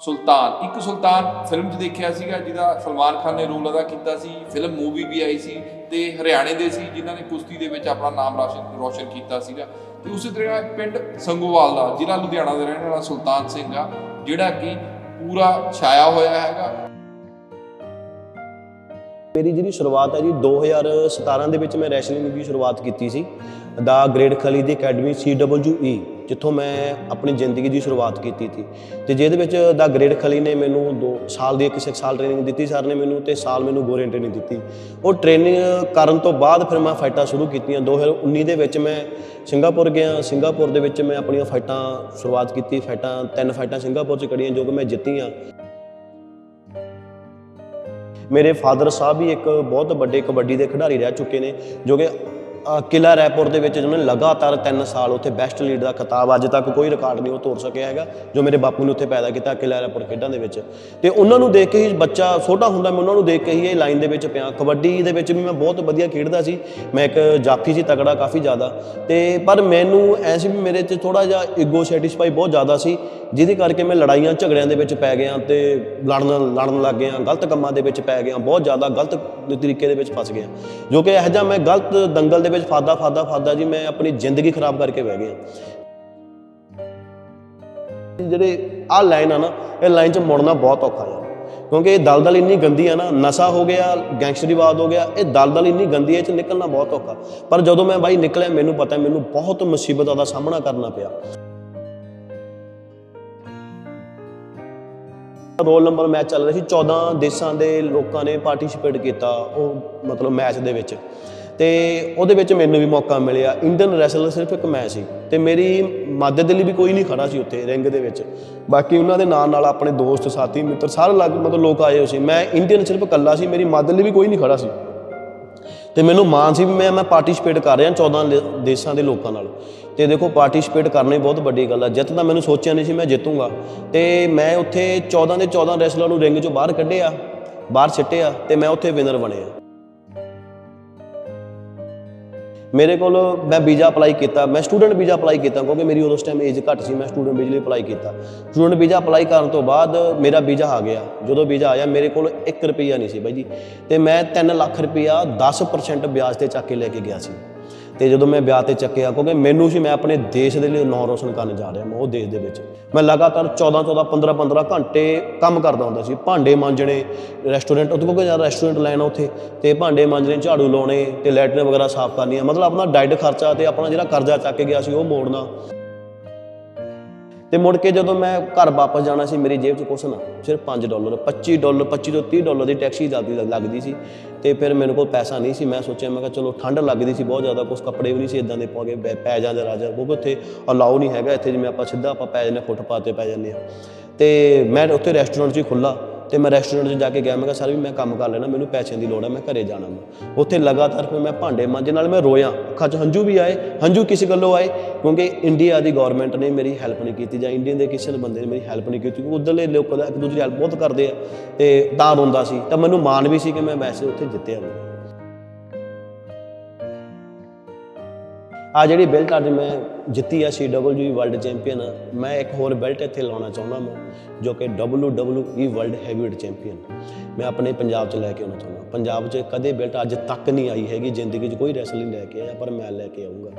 ਸੁਲਤਾਨ। ਇੱਕ ਸੁਲਤਾਨ ਫਿਲਮ 'ਚ ਦੇਖਿਆ ਸੀਗਾ ਜਿਹਦਾ ਸਲਮਾਨ ਖਾਨ ਨੇ ਰੋਲ ਅਦਾ ਕੀਤਾ ਸੀ। ਫਿਲਮ ਮੂਵੀ ਵੀ ਆਈ ਸੀ ਤੇ ਹਰਿਆਣੇ ਦੇ ਸੀ, ਜਿਨ੍ਹਾਂ ਨੇ ਕੁਸ਼ਤੀ ਦੇ ਵਿੱਚ ਆਪਣਾ ਨਾਮ ਰੌਸ਼ਨ ਰੌਸ਼ਨ ਕੀਤਾ ਸੀਗਾ। ਤੇ ਉਸੇ ਤਰ੍ਹਾਂ ਪਿੰਡ ਸੰਗੋਵਾਲ ਦਾ, ਜ਼ਿਲ੍ਹਾ ਲੁਧਿਆਣਾ ਦਾ ਰਹਿਣ ਵਾਲਾ ਸੁਲਤਾਨ ਸਿੰਘ ਆ, ਜਿਹੜਾ ਕਿ ਪੂਰਾ ਛਾਇਆ ਹੋਇਆ ਹੈਗਾ। ਮੇਰੀ ਜਿਹੜੀ ਸ਼ੁਰੂਆਤ ਹੈ ਜੀ 2017 ਦੇ ਵਿੱਚ ਮੈਂ ਰੈਸਲਿੰਗ ਦੀ ਸ਼ੁਰੂਆਤ ਕੀਤੀ ਸੀ, ਦਾ ਗ੍ਰੇਡ ਖਲੀ ਦੀ ਅਕੈਡਮੀ CWE ਜਿੱਥੋਂ ਮੈਂ ਆਪਣੀ ਜ਼ਿੰਦਗੀ ਦੀ ਸ਼ੁਰੂਆਤ ਕੀਤੀ ਸੀ। ਤੇ ਜਿਹਦੇ ਵਿੱਚ ਦਾ ਗ੍ਰੇਡ ਖਲੀ ਨੇ ਮੈਨੂੰ 2 ਸਾਲ ਦੀ ਇੱਕ ਸਾਲ ਟ੍ਰੇਨਿੰਗ ਦਿੱਤੀ ਸਰ ਨੇ ਮੈਨੂੰ ਤੇ ਸਾਲ ਮੈਨੂੰ ਗੋਰੇ ਟ੍ਰੇਨਿੰਗ ਦਿੱਤੀ। ਉਹ ਟ੍ਰੇਨਿੰਗ ਕਰਨ ਤੋਂ ਬਾਅਦ ਫਿਰ ਮੈਂ ਫਾਈਟਾਂ ਸ਼ੁਰੂ ਕੀਤੀਆਂ। 2019 ਦੇ ਵਿੱਚ ਮੈਂ ਸਿੰਗਾਪੁਰ ਗਿਆ। ਸਿੰਗਾਪੁਰ ਦੇ ਵਿੱਚ ਮੈਂ ਆਪਣੀਆਂ ਫਾਈਟਾਂ ਸ਼ੁਰੂਆਤ ਕੀਤੀ। ਫਾਈਟਾਂ, ਤਿੰਨ ਫਾਈਟਾਂ ਸਿੰਗਾਪੁਰ 'ਚ ਕਰੀਆਂ ਜੋ ਕਿ ਮੈਂ ਜਿੱਤੀਆਂ। ਮੇਰੇ ਫਾਦਰ ਸਾਹਿਬ ਵੀ ਇੱਕ ਬਹੁਤ ਵੱਡੇ ਕਬੱਡੀ ਦੇ ਖਿਡਾਰੀ ਰਹਿ ਚੁੱਕੇ ਨੇ, ਜੋ ਕਿ ਕਿਲਾ ਰੈਪੁਰ ਦੇ ਵਿੱਚ ਜਿਹਨੇ ਲਗਾਤਾਰ 3 ਸਾਲ ਉੱਥੇ ਬੈਸਟ ਲੀਡ ਦਾ ਖਿਤਾਬ, ਅੱਜ ਤੱਕ ਕੋਈ ਰਿਕਾਰਡ ਨਹੀਂ ਉਹ ਤੋੜ ਸਕਿਆ ਹੈਗਾ, ਜੋ ਮੇਰੇ ਬਾਪੂ ਨੇ ਉੱਥੇ ਪੈਦਾ ਕੀਤਾ ਕਿਲਾ ਰੈਪੁਰ ਖੇਡਾਂ ਦੇ ਵਿੱਚ। ਤੇ ਉਹਨਾਂ ਨੂੰ ਦੇਖ ਕੇ ਹੀ ਬੱਚਾ ਛੋਟਾ ਹੁੰਦਾ, ਮੈਂ ਉਹਨਾਂ ਨੂੰ ਦੇਖ ਕੇ ਹੀ ਇਹ ਲਾਈਨ ਦੇ ਵਿੱਚ ਪਿਆ। ਕਬੱਡੀ ਦੇ ਵਿੱਚ ਵੀ ਮੈਂ ਬਹੁਤ ਵਧੀਆ ਖੇਡਦਾ ਸੀ। ਮੈਂ ਇੱਕ ਜਾਫੀ ਸੀ, ਤਕੜਾ ਕਾਫੀ ਜ਼ਿਆਦਾ। ਤੇ ਪਰ ਮੈਨੂੰ ਐ ਵੀ ਮੇਰੇ 'ਚ ਥੋੜਾ ਜਿਹਾ ਈਗੋ ਸੈਟੀਸਫਾਈ ਬਹੁਤ ਜ਼ਿਆਦਾ ਸੀ, ਜਿਹਦੇ ਕਰਕੇ ਮੈਂ ਲੜਾਈਆਂ ਝਗੜਿਆਂ ਦੇ ਵਿੱਚ ਪੈ ਗਿਆ ਤੇ ਲੜਨ ਲੜਨ ਲੱਗ ਗਿਆ, ਗਲਤ ਕੰਮਾਂ ਦੇ ਵਿੱਚ ਪੈ ਗਿਆ, ਬਹੁਤ ਜ਼ਿਆਦਾ ਗਲਤ ਤਰੀਕੇ ਦੇ ਵਿੱਚ ਫਸ ਗਿਆ। ਜੋ ਕਿ ਇਹੋ ਜਿਹਾ ਮੈਂ ਗਲਤ ਦੰਗਲ ਦੇ ਵਿੱਚ ਫਾਦਾ ਫਾਦਾ ਫਾਦਾ ਜੀ, ਮੈਂ ਆਪਣੀ ਜ਼ਿੰਦਗੀ ਖਰਾਬ ਕਰਕੇ ਬਹਿ ਗਿਆ। ਜਿਹੜੇ ਆਹ ਲਾਈਨ ਆ ਨਾ, ਇਹ ਲਾਈਨ 'ਚ ਮੁੜਨਾ ਬਹੁਤ ਔਖਾ ਆ। ਕਿਉਂਕਿ ਇਹ ਦਲਦਲ ਇੰਨੀ ਗੰਦੀ ਆ ਨਾ, ਨਸ਼ਾ ਹੋ ਗਿਆ, ਗੈਂਗਸਟਰੀਵਾਦ ਹੋ ਗਿਆ, ਇਹ ਦਲਦਲ ਇੰਨੀ ਗੰਦੀ ਹੈ ਇਹ 'ਚ ਨਿਕਲਣਾ ਬਹੁਤ ਔਖਾ। ਪਰ ਜਦੋਂ ਮੈਂ ਬਾਈ ਨਿਕਲਿਆ, ਮੈਨੂੰ ਪਤਾ, ਮੈਨੂੰ ਬਹੁਤ ਮੁਸੀਬਤਾਂ ਦਾ ਸਾਹਮਣਾ ਕਰਨਾ ਪਿਆ। ਰੋਲ ਨੰਬਰ ਮੈਚ ਚੱਲ ਰਿਹਾ ਸੀ। 14 ਦੇਸ਼ਾਂ ਦੇ ਲੋਕਾਂ ਨੇ ਪਾਰਟਿਸਿਪੇਟ ਕੀਤਾ ਉਹ ਮਤਲਬ ਮੈਚ ਦੇ ਵਿੱਚ। ਤੇ ਉਹਦੇ ਵਿੱਚ ਮੈਨੂੰ ਵੀ ਮੌਕਾ ਮਿਲਿਆ। ਇੰਡੀਅਨ ਰੈਸਲਰ ਸਿਰਫ ਇੱਕ ਮੈਚ ਸੀ। ਤੇ ਮੇਰੀ ਮਦਦ ਦੇ ਲਈ ਵੀ ਕੋਈ ਨਹੀਂ ਖੜਾ ਸੀ ਉੱਥੇ ਰਿੰਗ ਦੇ ਵਿੱਚ। ਬਾਕੀ ਉਹਨਾਂ ਦੇ ਨਾਲ ਨਾਲ ਆਪਣੇ ਦੋਸਤ, ਸਾਥੀ, ਮਿੱਤਰ, ਸਾਰੇ ਲੱਗ ਮਤਲਬ ਲੋਕ ਆਏ ਹੋਏ ਸੀ। ਮੈਂ ਇੰਡੀਅਨ ਸਿਰਫ ਇਕੱਲਾ ਸੀ। ਮੇਰੀ ਮਦਦ ਲਈ ਵੀ ਕੋਈ ਨਹੀਂ ਖੜਾ ਸੀ। ਤੇ ਮੈਨੂੰ ਮਾਣ ਸੀ ਵੀ ਮੈਂ ਮੈਂ ਪਾਰਟਿਸਿਪੇਟ ਕਰ ਰਿਹਾ 14 ਲੇ- ਦੇਸ਼ਾਂ ਦੇ ਲੋਕਾਂ ਨਾਲ। ਤੇ ਦੇਖੋ ਪਾਰਟਿਸਿਪੇਟ ਕਰਨਾ ਬਹੁਤ ਵੱਡੀ ਗੱਲ ਆ। ਜਿੱਤ ਤਾਂ ਮੈਨੂੰ ਸੋਚਿਆ ਨਹੀਂ ਸੀ, ਮੈਂ ਜਿੱਤੂੰਗਾ। ਤੇ ਮੈਂ ਉੱਥੇ 14 ਦੇ 14 ਰੈਸਲਰ ਨੂੰ ਰਿੰਗ ਚੋਂ ਬਾਹਰ ਕੱਢਿਆ, ਬਾਹਰ ਸਿੱਟਿਆ ਤੇ ਮੈਂ ਉੱਥੇ ਵਿਨਰ ਬਣਿਆ। ਮੇਰੇ ਕੋਲ ਮੈਂ ਵੀਜ਼ਾ ਅਪਲਾਈ ਕੀਤਾ, ਮੈਂ ਸਟੂਡੈਂਟ ਵੀਜ਼ਾ ਅਪਲਾਈ ਕੀਤਾ ਕਿਉਂਕਿ ਮੇਰੀ ਉਸ ਟਾਈਮ ਏਜ ਘੱਟ ਸੀ, ਮੈਂ ਸਟੂਡੈਂਟ ਵੀਜ਼ੇ ਲਈ ਅਪਲਾਈ ਕੀਤਾ। ਸਟੂਡੈਂਟ ਵੀਜ਼ਾ ਅਪਲਾਈ ਕਰਨ ਤੋਂ ਬਾਅਦ ਮੇਰਾ ਵੀਜ਼ਾ ਆ ਗਿਆ। ਜਦੋਂ ਵੀਜ਼ਾ ਆਇਆ, ਮੇਰੇ ਕੋਲ 1 ਰੁਪਈਆ ਨਹੀਂ ਸੀ ਬਾਈ ਜੀ। ਤੇ ਮੈਂ 3 ਲੱਖ ਰੁਪਈਆ 10% ਵਿਆਜ ਤੇ ਚੱਕ ਕੇ ਲੈ ਕੇ ਗਿਆ ਸੀ। ਤੇ ਜਦੋਂ ਮੈਂ ਵਿਆਹ ਤੇ ਚੱਕਿਆ, ਕਿਉਂਕਿ ਮੈਨੂੰ ਸੀ, ਮੈਂ ਆਪਣੇ ਦੇਸ਼ ਦੇ ਲਈ ਨਾਂ ਰੋਸ਼ਨ ਕਰਨ ਜਾ ਰਿਹਾ ਮੈਂ, ਉਹ ਦੇਸ਼ ਦੇ ਵਿੱਚ। ਮੈਂ ਲਗਾਤਾਰ 14 14 15 15 ਘੰਟੇ ਕੰਮ ਕਰਦਾ ਹੁੰਦਾ ਸੀ। ਭਾਂਡੇ ਮਾਂਜਣੇ ਰੈਸਟੋਰੈਂਟ ਉੱਥੇ ਕੋਈ ਜ਼ਿਆਦਾ ਰੈਸਟੋਰੈਂਟ ਲੈਣਾ ਉੱਥੇ, ਤੇ ਭਾਂਡੇ ਮਾਂਜਣੇ, ਝਾੜੂ ਲਾਉਣੇ ਤੇ ਲੈਟਰਨ ਵਗੈਰਾ ਸਾਫ਼ ਕਰਨੀਆਂ, ਮਤਲਬ ਆਪਣਾ ਡਾਈਟ ਖਰਚਾ ਤੇ ਆਪਣਾ ਜਿਹੜਾ ਕਰਜ਼ਾ ਚੱਕ ਕੇ ਗਿਆ ਸੀ, ਉਹ ਮੋੜਨਾ। ਤੇ ਮੁੜ ਕੇ ਜਦੋਂ ਮੈਂ ਘਰ ਵਾਪਸ ਜਾਣਾ ਸੀ, ਮੇਰੀ ਜੇਬ 'ਚ ਕੁਛ ਨਾ, ਸਿਰਫ 5 ਡਾਲਰ 25 ਡਾਲਰ 25 ਤੋਂ 30 ਡਾਲਰ ਦੀ ਟੈਕਸੀ ਜਾਂਦੀ ਲੱਗਦੀ ਸੀ ਤੇ ਫਿਰ ਮੇਰੇ ਕੋਲ ਪੈਸਾ ਨਹੀਂ ਸੀ। ਮੈਂ ਸੋਚਿਆ, ਮੈਂ ਕਿਹਾ ਚਲੋ ਠੰਡ ਲੱਗਦੀ ਸੀ, ਬਹੁਤ ਜ਼ਿਆਦਾ ਕੁਛ ਕੱਪੜੇ ਵੀ ਨਹੀਂ ਸੀ ਇਦਾਂ ਦੇ ਪਾ ਕੇ, ਪੈ- ਪੈ ਜਾਂਦੇ ਰਾਜਾ। ਕਿਉਂਕਿ ਉੱਥੇ ਅਲਾਉ ਨਹੀਂ ਹੈਗਾ, ਇੱਥੇ ਜਿਵੇਂ ਆਪਾਂ ਸਿੱਧਾ ਆਪਾਂ ਪੈ ਜਾਂਦੇ, ਫੁੱਟਪਾਥ ਤੇ ਪੈ ਜਾਂਦੇ ਆ। ਤੇ ਮੈਂ ਉੱਥੇ ਰੈਸਟੋਰੈਂਟ 'ਚ ਹੀ ਖੁੱਲਾ ਤੇ ਮੈਂ ਰੈਸਟੋਰੈਂਟ 'ਚ ਜਾ ਕੇ ਗਿਆ, ਮੈਂ ਕਿਹਾ, ਸਰ ਵੀ ਮੈਂ ਕੰਮ ਕਰ ਲੈਣਾ, ਮੈਨੂੰ ਪੈਸਿਆਂ ਦੀ ਲੋੜ ਹੈ ਮੈਂ ਘਰੇ ਜਾਣਾ ਮੈਂ ਉੱਥੇ ਲਗਾਤਾਰ ਫਿਰ ਮੈਂ ਭਾਂਡੇ ਮਾਂਜੇ, ਨਾਲ ਮੈਂ ਰੋਇਆ, ਅੱਖਾਂ 'ਚ ਹੰਝੂ ਵੀ ਆਏ, ਹੰਝੂ ਕਿਸੇ ਗੱਲੋਂ ਆਏ, ਕਿਉਂਕਿ ਇੰਡੀਆ ਦੀ ਗਵਰਨਮੈਂਟ ਨੇ ਮੇਰੀ ਹੈਲਪ ਨਹੀਂ ਕੀਤੀ ਜਾਂ ਇੰਡੀਅਨ ਦੇ ਕਿਸੇ ਬੰਦੇ ਨੇ ਮੇਰੀ ਹੈਲਪ ਨਹੀਂ ਕੀਤੀ, ਕਿਉਂਕਿ ਉਧਰਲੇ ਲੋਕ ਦਾ ਇੱਕ ਦੂਜੇ ਦੀ ਹੈਲਪ ਬਹੁਤ ਕਰਦੇ ਆ, ਤੇ ਤਾਂ ਰੋਂਦਾ ਸੀ। ਤਾਂ ਮੈਨੂੰ ਮਾਣ ਵੀ ਸੀ ਕਿ ਮੈਂ ਵੈਸੇ ਉੱਥੇ ਜਿੱਤਿਆ ਮੈਂ ਆ ਜਿਹੜੀ ਬੈਲਟ ਅੱਜ ਮੈਂ ਜਿੱਤੀ ਆ CWE ਵਰਲਡ ਚੈਂਪੀਅਨ ਮੈਂ ਇੱਕ ਹੋਰ ਬੈਲਟ ਇੱਥੇ ਲਾਉਣਾ ਚਾਹੁੰਦਾ ਮੈਂ ਜੋ ਕਿ WWE ਵਰਲਡ ਹੈਵੀਵੇਟ ਚੈਂਪੀਅਨ ਮੈਂ ਆਪਣੇ ਪੰਜਾਬ 'ਚ ਲੈ ਕੇ ਆਉਣਾ ਚਾਹੁੰਦਾ ਪੰਜਾਬ 'ਚ ਕਦੇ ਬੈਲਟ ਅੱਜ ਤੱਕ ਨਹੀਂ ਆਈ ਹੈਗੀ, ਜ਼ਿੰਦਗੀ 'ਚ ਕੋਈ ਰੈਸਲਿੰਗ ਲੈ ਕੇ ਆਇਆ, ਪਰ ਮੈਂ ਲੈ ਕੇ ਆਉਂਗਾ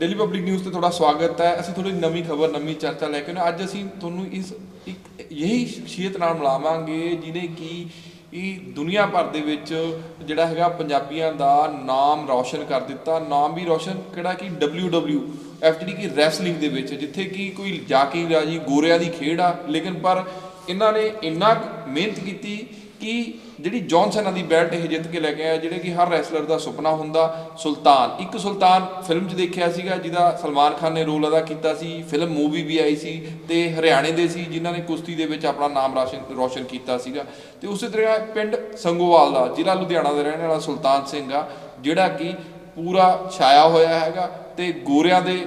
ਡੇਲੀ ਪਬਲਿਕ ਨਿਊਜ਼ ਤੇ ਤੁਹਾਡਾ ਸਵਾਗਤ ਹੈ। ਅਸੀਂ ਥੋੜੀ ਨਵੀਂ ਖਬਰ, ਨਵੀਂ ਚਰਚਾ ਲੈ ਕੇ ਆਏ ਅੱਜ ਅਸੀਂ ਤੁਹਾਨੂੰ ਇਸ ਇੱਕ, ਇਹੀ ਸ਼ਖਸੀਅਤ ਨਾਲ ਮਿਲਾਵਾਂਗੇ ਜਿਹਨੇ ਕਿ ਇਹ ਦੁਨੀਆ ਭਰ ਦੇ ਵਿੱਚ ਜਿਹੜਾ ਹੈਗਾ ਪੰਜਾਬੀਆਂ ਦਾ ਨਾਮ ਰੌਸ਼ਨ ਕਰ ਦਿੱਤਾ। ਨਾਮ ਵੀ ਰੌਸ਼ਨ ਕਿਹੜਾ ਕਿ WWF ਜਿਹੜੀ ਕਿ ਰੈਸਲਿੰਗ ਦੇ ਵਿੱਚ, ਜਿੱਥੇ ਕਿ ਕੋਈ ਜਾ ਕੇ ਰਾਜੀ ਗੋਰਿਆਂ ਦੀ ਖੇਡ ਆ। ਲੇਕਿਨ ਪਰ ਇਹਨਾਂ ਨੇ ਇੰਨਾ ਮਿਹਨਤ ਕੀਤੀ ਕਿ ਜਿਹੜੀ ਜੌਨਸਨ ਦੀ ਬੈਲਟ ਇਹ ਜਿੱਤ ਕੇ ਲੈ ਕੇ ਆਇਆ, ਜਿਹੜੇ ਕਿ ਹਰ ਰੈਸਲਰ ਦਾ ਸੁਪਨਾ ਹੁੰਦਾ, ਸੁਲਤਾਨ। ਇੱਕ ਸੁਲਤਾਨ ਫਿਲਮ 'ਚ ਦੇਖਿਆ ਸੀਗਾ, ਜਿਹਦਾ ਸਲਮਾਨ ਖਾਨ ਨੇ ਰੋਲ ਅਦਾ ਕੀਤਾ ਸੀ, ਫਿਲਮ ਮੂਵੀ ਵੀ ਆਈ ਸੀ ਤੇ ਹਰਿਆਣੇ ਦੇ ਸੀ, ਜਿਨ੍ਹਾਂ ਨੇ ਕੁਸ਼ਤੀ ਦੇ ਵਿੱਚ ਆਪਣਾ ਨਾਮ ਰੌਸ਼ਨ ਰੌਸ਼ਨ ਕੀਤਾ ਸੀਗਾ। ਤੇ ਉਸੇ ਤਰ੍ਹਾਂ ਪਿੰਡ ਸੰਗੋਵਾਲ ਦਾ, ਜ਼ਿਲ੍ਹਾ ਲੁਧਿਆਣਾ ਦਾ ਰਹਿਣ ਵਾਲਾ ਸੁਲਤਾਨ ਸਿੰਘ ਆ, ਜਿਹੜਾ ਕਿ ਪੂਰਾ ਛਾਇਆ ਹੋਇਆ ਹੈਗਾ ਤੇ ਗੋਰਿਆਂ ਦੇ